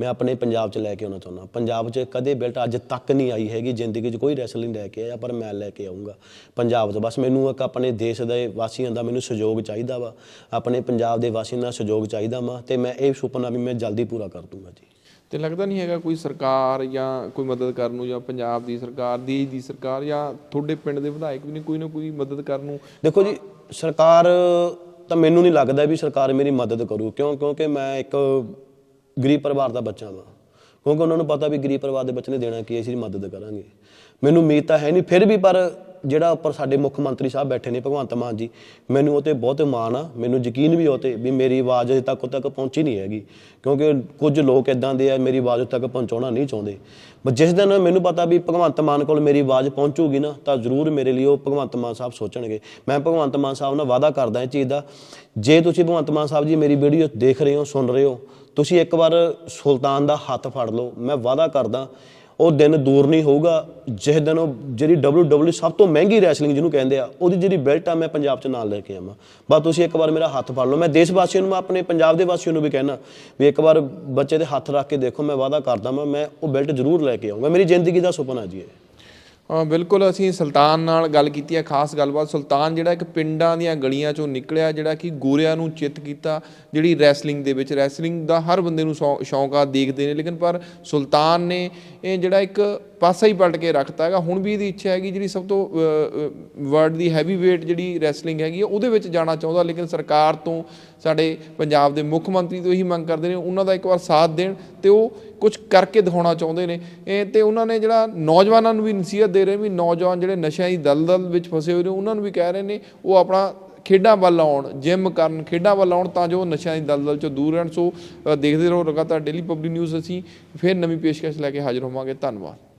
ਮੈਂ ਆਪਣੇ ਪੰਜਾਬ 'ਚ ਲੈ ਕੇ ਆਉਣਾ ਚਾਹੁੰਦਾ। ਪੰਜਾਬ 'ਚ ਕਦੇ ਬੈਲਟ ਅੱਜ ਤੱਕ ਨਹੀਂ ਆਈ ਹੈਗੀ, ਜ਼ਿੰਦਗੀ 'ਚ ਕੋਈ ਰੈਸਲਿੰਗ ਲੈ ਕੇ ਆਇਆ, ਪਰ ਮੈਂ ਲੈ ਕੇ ਆਉਂਗਾ ਪੰਜਾਬ 'ਚ ਬਸ ਮੈਨੂੰ ਇੱਕ ਆਪਣੇ ਦੇਸ਼ ਦੇ ਵਾਸੀਆਂ ਦਾ ਮੈਨੂੰ ਸਹਿਯੋਗ ਚਾਹੀਦਾ ਵਾ। ਆਪਣੇ ਪੰਜਾਬ ਦੇ ਵਾਸੀਆਂ ਦਾ ਸਹਿਯੋਗ ਚਾਹੀਦਾ ਵਾ, ਤੇ ਮੈਂ ਇਹ ਸੁਪਨਾ ਵੀ ਮੈਂ ਜਲਦੀ ਪੂਰਾ ਕਰ ਦੂੰਗਾ ਜੀ। ਤੇ ਲੱਗਦਾ ਨਹੀਂ ਹੈਗਾ ਕੋਈ ਸਰਕਾਰ ਜਾਂ ਕੋਈ ਮਦਦ ਕਰਨ ਨੂੰ ਜਾਂ ਪੰਜਾਬ ਦੀ ਸਰਕਾਰ, ਦੇਸ਼ ਦੀ ਸਰਕਾਰ ਜਾਂ ਤੁਹਾਡੇ ਪਿੰਡ ਦੇ ਵਿਧਾਇਕ ਵੀ ਨਹੀਂ, ਕੋਈ ਨਾ ਕੋਈ ਮਦਦ ਕਰਨ ਨੂੰ। ਦੇਖੋ ਜੀ, ਸਰਕਾਰ ਤਾਂ ਮੈਨੂੰ ਨਹੀਂ ਲੱਗਦਾ ਵੀ ਸਰਕਾਰ ਮੇਰੀ ਮਦਦ ਕਰੂ, ਕਿਉਂ? ਕਿਉਂਕਿ ਮੈਂ ਇੱਕ ਗਰੀਬ ਪਰਿਵਾਰ ਦਾ ਬੱਚਾ ਵਾਂ। ਕਿਉਂਕਿ ਉਹਨਾਂ ਨੂੰ ਪਤਾ ਵੀ ਗਰੀਬ ਪਰਿਵਾਰ ਦੇ ਬੱਚੇ ਨੇ ਦੇਣਾ ਕੀ ਹੈ, ਅਸੀਂ ਮਦਦ ਕਰਾਂਗੇ। ਮੈਨੂੰ ਉਮੀਦ ਤਾਂ ਹੈ ਨਹੀਂ, ਫਿਰ ਵੀ ਪਰ ਜਿਹੜਾ ਉੱਪਰ ਸਾਡੇ ਮੁੱਖ ਮੰਤਰੀ ਸਾਹਿਬ ਬੈਠੇ ਨੇ, ਭਗਵੰਤ ਮਾਨ ਜੀ, ਮੈਨੂੰ ਉਹ ਤੇ ਬਹੁਤ ਮਾਣ ਆ। ਮੈਨੂੰ ਯਕੀਨ ਵੀ ਉਹ ਤੇ ਵੀ ਮੇਰੀ ਆਵਾਜ਼ ਅਜੇ ਤੱਕ ਉਹ ਤੱਕ ਪਹੁੰਚੀ ਨਹੀਂ ਹੈਗੀ। ਕਿਉਂਕਿ ਕੁਝ ਲੋਕ ਇਦਾਂ ਦੇ ਆ, ਮੇਰੀ ਆਵਾਜ਼ ਉੱਥੇ ਤੱਕ ਪਹੁੰਚਾਉਣਾ ਨਹੀਂ ਚਾਹੁੰਦੇ। ਬਸ ਜਿਸ ਦਿਨ ਮੈਨੂੰ ਪਤਾ ਵੀ ਭਗਵੰਤ ਮਾਨ ਕੋਲ ਮੇਰੀ ਆਵਾਜ਼ ਪਹੁੰਚੂਗੀ ਨਾ, ਤਾਂ ਜ਼ਰੂਰ ਮੇਰੇ ਲਈ ਉਹ ਭਗਵੰਤ ਮਾਨ ਸਾਹਿਬ ਸੋਚਣਗੇ। ਮੈਂ ਭਗਵੰਤ ਮਾਨ ਸਾਹਿਬ ਨਾਲ ਵਾਅਦਾ ਕਰਦਾ ਇਹ ਚੀਜ਼ ਦਾ। ਜੇ ਤੁਸੀਂ ਭਗਵੰਤ ਮਾਨ ਸਾਹਿਬ ਜੀ ਮੇਰੀ ਵੀਡੀਓ ਦੇਖ ਰਹੇ ਹੋ, ਸੁਣ ਰਹੇ ਹੋ, ਤੁਸੀਂ ਇੱਕ ਵਾਰ ਸੁਲਤਾਨ ਦਾ ਹੱਥ ਫੜ ਲਓ। ਮੈਂ ਵਾਅਦਾ ਕਰਦਾ ਉਹ ਦਿਨ ਦੂਰ ਨਹੀਂ ਹੋਊਗਾ ਜਿਸ ਦਿਨ ਉਹ ਜਿਹੜੀ WWE ਸਭ ਤੋਂ ਮਹਿੰਗੀ ਰੈਸਲਿੰਗ ਜਿਹਨੂੰ ਕਹਿੰਦੇ ਆ, ਉਹਦੀ ਜਿਹੜੀ ਬੈਲਟ ਆ ਮੈਂ ਪੰਜਾਬ 'ਚ ਨਾਲ ਲੈ ਕੇ ਆਵਾਂ। ਬਸ ਤੁਸੀਂ ਇੱਕ ਵਾਰ ਮੇਰਾ ਹੱਥ ਫੜ ਲਓ। ਮੈਂ ਦੇਸ਼ ਵਾਸੀਆਂ ਨੂੰ, ਮੈਂ ਆਪਣੇ ਪੰਜਾਬ ਦੇ ਵਾਸੀਆਂ ਨੂੰ ਵੀ ਕਹਿਣਾ ਵੀ ਇੱਕ ਵਾਰ ਬੱਚੇ ਦੇ ਹੱਥ ਰੱਖ ਕੇ ਦੇਖੋ, ਮੈਂ ਵਾਅਦਾ ਕਰਦਾ ਮੈਂ ਮੈਂ ਉਹ ਬੈਲਟ ਜ਼ਰੂਰ ਲੈ ਕੇ ਆਊਂਗਾ। ਮੇਰੀ ਜ਼ਿੰਦਗੀ ਦਾ ਸੁਪਨਾ ਜੀ ਇਹ। ਬਿਲਕੁਲ ਅਸੀਂ ਸੁਲਤਾਨ ਨਾਲ ਗੱਲ ਕੀਤੀ ਹੈ, ਖਾਸ ਗੱਲਬਾਤ। ਸੁਲਤਾਨ ਜਿਹੜਾ ਇੱਕ ਪਿੰਡਾਂ ਦੀਆਂ ਗਲੀਆਂ ਚੋਂ ਨਿਕਲਿਆ, ਜਿਹੜਾ ਕਿ ਗੋਰਿਆਂ ਨੂੰ ਚਿੱਤ ਕੀਤਾ, ਜਿਹੜੀ ਰੈਸਲਿੰਗ ਦੇ ਵਿੱਚ। ਰੈਸਲਿੰਗ ਦਾ ਹਰ ਬੰਦੇ ਨੂੰ ਸ਼ੌ- ਸ਼ੌਂਕ ਆ, ਦੇਖਦੇ ਨੇ। ਲੇਕਿਨ ਪਰ ਸੁਲਤਾਨ ਨੇ ਇਹ ਜਿਹੜਾ ਇੱਕ ਪਾਸਾ ਹੀ ਪਲਟ ਕੇ ਰੱਖਤਾ ਹੈਗਾ। ਹੁਣ ਵੀ ਇਹਦੀ ਇੱਛਾ ਹੈਗੀ ਜਿਹੜੀ ਸਭ ਤੋਂ ਵਰਲਡ ਦੀ ਹੈਵੀ weight ਜਿਹੜੀ ਰੈਸਲਿੰਗ ਹੈਗੀ ਆ, ਉਹਦੇ ਵਿੱਚ ਜਾਣਾ ਚਾਹੁੰਦਾ। ਲੇਕਿਨ ਸਰਕਾਰ ਤੋਂ ਸਾਡੇ ਪੰਜਾਬ ਦੇ ਮੁੱਖ ਮੰਤਰੀ ਤੋਂ ਇਹੀ ਮੰਗ ਕਰਦੇ ਨੇ ਉਹਨਾਂ ਦਾ ਇੱਕ ਵਾਰ ਸਾਥ ਦੇਣ ਤੇ ਉਹ ਕੁਝ ਕਰਕੇ ਦਿਖਾਉਣਾ ਚਾਹੁੰਦੇ ਨੇ। ਇਹ ਤੇ ਉਹਨਾਂ ਨੇ ਜਿਹੜਾ ਨੌਜਵਾਨਾਂ ਨੂੰ ਵੀ ਨਸੀਹਤ ਦੇ ਰਹੇ ਵੀ ਨੌਜਵਾਨ ਜਿਹੜੇ ਨਸ਼ਿਆਂ ਦੀ ਦਲਦਲ ਵਿੱਚ ਫਸੇ ਹੋਏ ਨੇ ਉਹਨਾਂ ਨੂੰ ਵੀ ਕਹਿ ਰਹੇ ਨੇ ਉਹ ਆਪਣਾ ਖੇਡਾਂ ਵੱਲ ਆਉਣ ਜਿਮ ਕਰਨ ਖੇਡਾਂ ਵੱਲ ਆਉਣ ਤਾਂ ਜੋ ਨਸ਼ਿਆਂ ਦੀ ਦਲਦਲ ਚੋਂ ਦੂਰ ਰਹਿਣ। ਸੋ ਦੇਖਦੇ ਰਹੋ। ਲਗਾਤਾਰ ਡੇਲੀ ਪਬਲਿਕ ਨਿਊਜ਼ ਅਸੀਂ ਫਿਰ ਨਵੀਂ ਪੇਸ਼ਕਸ਼ ਲੈ ਕੇ ਹਾਜ਼ਰ ਹੋਵਾਂਗੇ। ਧੰਨਵਾਦ।